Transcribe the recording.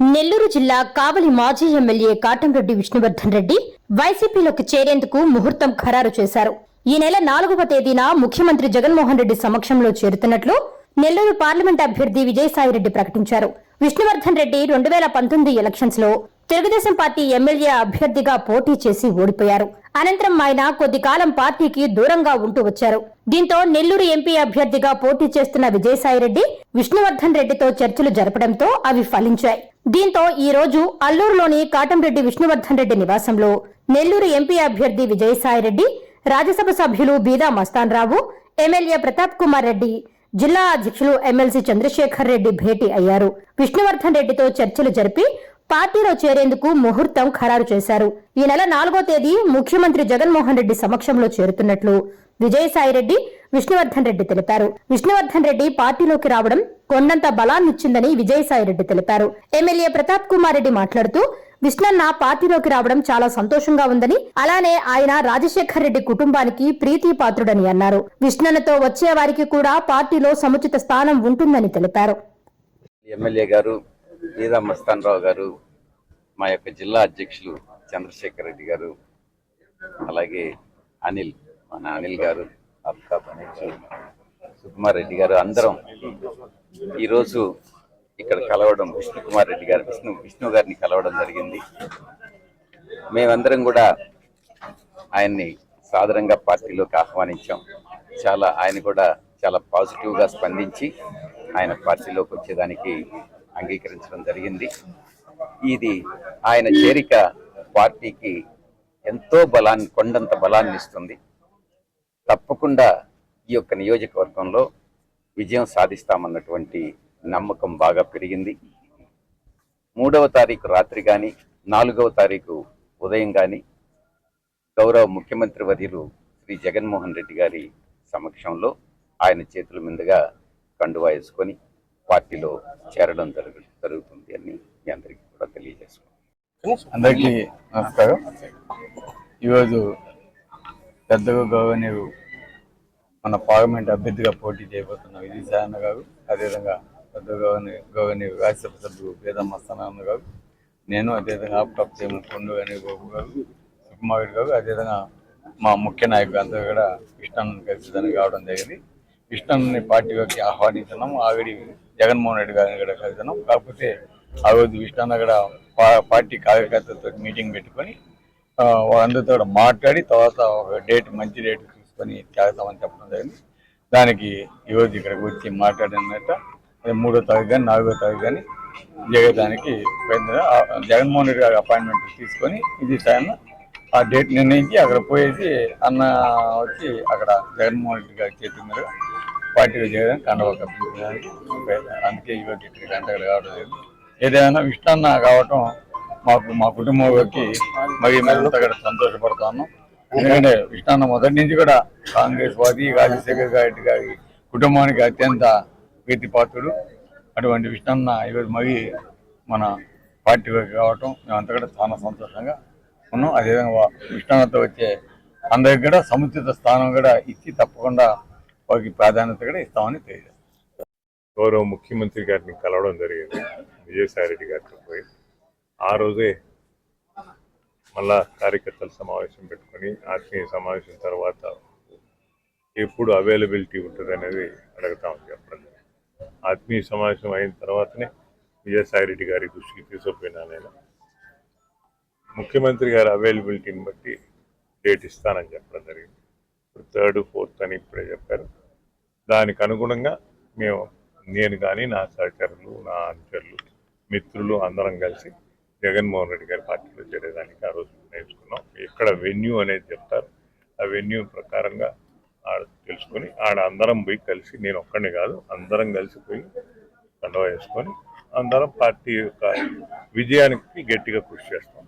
నెల్లూరు జిల్లా కావలి మాజీ ఎమ్మెల్యే కాటంరెడ్డి విష్ణువర్ధన్ రెడ్డి వైసీపీలోకి చేరేందుకు ముహూర్తం ఖరారు చేశారు. ఈ నెల నాలుగవ తేదీన ముఖ్యమంత్రి జగన్మోహన్ రెడ్డి సమక్షంలో చేరుతున్నట్లు నెల్లూరు పార్లమెంట్ అభ్యర్థి విజయసాయిరెడ్డి ప్రకటించారు. విష్ణువర్ధన్ రెడ్డి రెండు వేల పంతొమ్మిది ఎలక్షన్స్లో తెలుగుదేశం పార్టీ ఎమ్మెల్యే అభ్యర్థిగా పోటీ చేసి ఓడిపోయారు. అనంతరం ఆయన కొద్ది కాలం పార్టీకి దూరంగా ఉంటూ వచ్చారు. దీంతో నెల్లూరు ఎంపీ అభ్యర్థిగా పోటీ చేస్తున్న విజయసాయిరెడ్డి విష్ణువర్ధన్ రెడ్డితో చర్చలు జరపడంతో అవి ఫలించాయి. దీంతో ఈ రోజు అల్లూరులోని కాటంరెడ్డి విష్ణువర్ధన్ రెడ్డి నివాసంలో నెల్లూరు ఎంపీ అభ్యర్థి విజయసాయిరెడ్డి రాజ్యసభ సభ్యులు బీదా మస్తాన్ రావు ఎమ్మెల్యే ప్రతాప్ కుమార్ రెడ్డి జిల్లా అధ్యక్షులు ఎమ్మెల్సీ చంద్రశేఖర్ రెడ్డి భేటీ అయ్యారు. విష్ణువర్ధన్ రెడ్డితో చర్చలు జరిపి పార్టీలో చేరేందుకు ముహూర్తం ఖరారు చేశారు. ఈ నెల నాలుగో తేదీ ముఖ్యమంత్రి జగన్మోహన్ రెడ్డి సమక్షంలో చేరుతున్నట్లు విజయసాయిరెడ్డి విష్ణువర్ధన్ రెడ్డి తెలిపారు. విష్ణువర్ధన్ రెడ్డి పార్టీలోకి రావడం కొండంత బలాన్నిచ్చిందని విజయసాయిరెడ్డి తెలిపారు. ఎమ్మెల్యే ప్రతాప్ కుమార్ రెడ్డి మాట్లాడుతూ విష్ణన్న పార్టీలోకి రావడం చాలా సంతోషంగా ఉందని అలానే ఆయన రాజశేఖర్ రెడ్డి కుటుంబానికి ప్రీతి పాత్రుడని అన్నారు. విష్ణన్నతో వచ్చే వారికి కూడా పార్టీలో సముచిత స్థానం ఉంటుందని తెలిపారు. ఎమ్మెల్యే గారు బీదా మస్తానరావు గారు మా యొక్క జిల్లా అధ్యక్షులు చంద్రశేఖర్ రెడ్డి గారు అలాగే అనిల్ మన అనిల్ గారు అబ్కా సుకుమార్ రెడ్డి గారు అందరం ఈరోజు ఇక్కడ కలవడం విష్ణు కుమార్ రెడ్డి గారు విష్ణు విష్ణు గారిని కలవడం జరిగింది. మేమందరం కూడా ఆయన్ని సాధారణంగా పార్టీలోకి ఆహ్వానించాం. చాలా ఆయన కూడా చాలా పాజిటివ్గా స్పందించి ఆయన పార్టీలోకి వచ్చేదానికి అంగీకరించడం జరిగింది. ఇది ఆయన చేరిక పార్టీకి ఎంతో బలాన్ని కొండంత బలాన్ని ఇస్తుంది. తప్పకుండా ఈ యొక్క నియోజకవర్గంలో విజయం సాధిస్తామన్నటువంటి నమ్మకం బాగా పెరిగింది. మూడవ తారీఖు రాత్రి కానీ నాలుగవ తారీఖు ఉదయం కానీ గౌరవ ముఖ్యమంత్రి వర్యులు శ్రీ జగన్మోహన్ రెడ్డి గారి సమక్షంలో ఆయన చేతుల మీదుగా కండువా వేసుకొని పార్టీలో చేరడం జరుగు జరుగుతుంది అని మీ అందరికీ కూడా తెలియజేసుకున్నాం అందరికీ నమస్కారం. ఈరోజు పెద్దగా గౌరవనీయులు మన పార్లమెంట్ అభ్యర్థిగా పోటీ చేయబోతున్న విజయసాయన్న గారు అదేవిధంగా పెద్ద గౌరవనీయ గౌరవనీయులు రాజ్యసభ సభ్యులు వేదమ్మ సనాన్న గారు నేను అదేవిధంగా ఆప్టాప్ చైర్మన్ కొండు అనే బాబు గారు సుకుమార్ గారు అదేవిధంగా మా ముఖ్య నాయకులు అందరూ కూడా కృష్ణన్ కలిసి కావడం జరిగింది. కృష్ణన్ని పార్టీలోకి ఆహ్వానించినాం ఆవిడ జగన్మోహన్ రెడ్డి గారిని కూడా కలిసినాం కాకపోతే ఆ రోజు విష్ణన్న కూడా పార్టీ కార్యకర్తలతో మీటింగ్ పెట్టుకొని అందరితో వాళ్ళందరితో కూడా మాట్లాడి తర్వాత ఒక డేట్ మంచి డేట్ చూసుకొని చేస్తామని చెప్పడం జరిగింది. దానికి ఈరోజు ఇక్కడికి వచ్చి మాట్లాడినట్ట మూడో తారీఖు కానీ నాలుగో తారీఖు కానీ జగదానికి ఆ జగన్మోహన్ రెడ్డి గారి అపాయింట్మెంట్ తీసుకొని ఇది సాయన ఆ డేట్ నిర్ణయించి అక్కడ పోయేసి అన్న వచ్చి అక్కడ జగన్మోహన్ రెడ్డి గారి చేతి పార్టీలో చేయడం కండవ కప్పించడానికి అందుకే ఈరోజు ఇక్కడికి అంతగా కావడం లేదు. ఏదైనా ఇష్టాన్న కావటం మాకు మా కుటుంబంలోకి మరి మరింత సంతోషపడతాను. ఎందుకంటే ఇష్టాన్న మొదటి నుంచి కూడా కాంగ్రెస్ వాది రాజశేఖర్ గారి గారి కుటుంబానికి అత్యంత ప్రీతిపాత్రుడు. అటువంటి విష్ణన్న ఈరోజు మరి మన పార్టీలోకి కావటం మేమంతా కూడా చాలా సంతోషంగా ఉన్నాం. అదేవిధంగా విష్ణన్నతో వచ్చే అందరికి కూడా సముచిత స్థానం కూడా ఇచ్చి తప్పకుండా వారికి ప్రాధాన్యత కూడా ఇస్తామని తెలియజేస్తాం. గౌరవ ముఖ్యమంత్రి గారిని కలవడం జరిగింది విజయసాయిరెడ్డి గారితో పోయి. ఆ రోజే మళ్ళా కార్యకర్తల సమావేశం పెట్టుకొని ఆత్మీయ సమావేశం తర్వాత ఎప్పుడు అవైలబిలిటీ ఉంటుంది అనేది అడుగుతామని చెప్పడం జరిగింది. ఆత్మీయ సమావేశం అయిన తర్వాతనే విజయసాయిరెడ్డి గారి దృష్టికి తీసుకుపోయినా నేను. ముఖ్యమంత్రి గారి అవైలబిలిటీని బట్టి డేట్ ఇస్తానని చెప్పడం జరిగింది. ఇప్పుడు థర్డ్ ఫోర్త్ అని ఇప్పుడే చెప్పారు. దానికి అనుగుణంగా మేము నేను కానీ నా సహచరులు నా అనుచరులు మిత్రులు అందరం కలిసి జగన్మోహన్ రెడ్డి గారి పార్టీలో చేరేదానికి ఆ రోజు నేర్చుకున్నాం. ఎక్కడ వెన్యూ అనేది చెప్తారు. ఆ వెన్యూ ప్రకారంగా ఆడ తెలుసుకొని ఆడ అందరం పోయి కలిసి నేను ఒక్కడిని కాదు అందరం కలిసి పోయి కండవ వేసుకొని అందరం పార్టీ యొక్క విజయానికి గట్టిగా కృషి చేస్తాం.